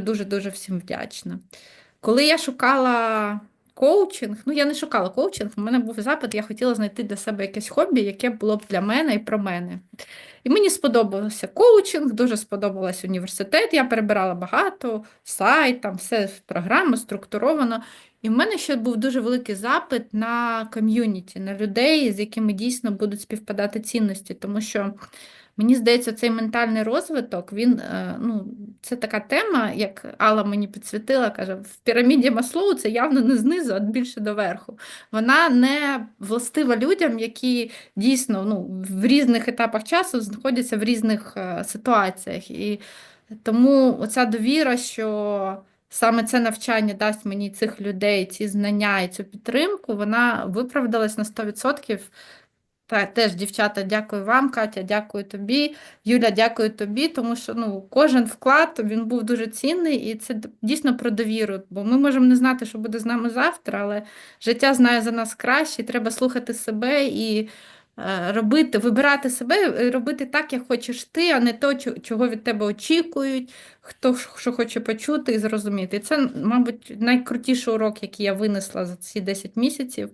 дуже-дуже всім вдячна. Коли я шукала коучинг, ну я не шукала коучинг, у мене був запит, я хотіла знайти для себе якесь хобі, яке було б для мене і про мене. І мені сподобався коучинг, дуже сподобався університет. Я перебирала багато, сайт, там все програма структуровано. І в мене ще був дуже великий запит на ком'юніті, на людей, з якими дійсно будуть співпадати цінності, тому що. Мені здається, цей ментальний розвиток, він е, ну, це така тема, як Алла мені підсвітила, каже, в піраміді Маслоу це явно не знизу, а більше доверху. Вона не властива людям, які дійсно ну, в різних етапах часу знаходяться в різних е, ситуаціях. І тому оця довіра, що саме це навчання дасть мені цих людей, ці знання і цю підтримку, вона виправдалась на 100%. Та теж, дівчата, дякую вам, Катя, дякую тобі. Юля, дякую тобі, тому що ну, кожен вклад він був дуже цінний, і це дійсно про довіру. Бо ми можемо не знати, що буде з нами завтра, але життя знає за нас краще, і треба слухати себе і е, робити, вибирати себе, і робити так, як хочеш ти, а не то, чого від тебе очікують, хто що хоче почути і зрозуміти. І це, мабуть, найкрутіший урок, який я винесла за ці 10 місяців.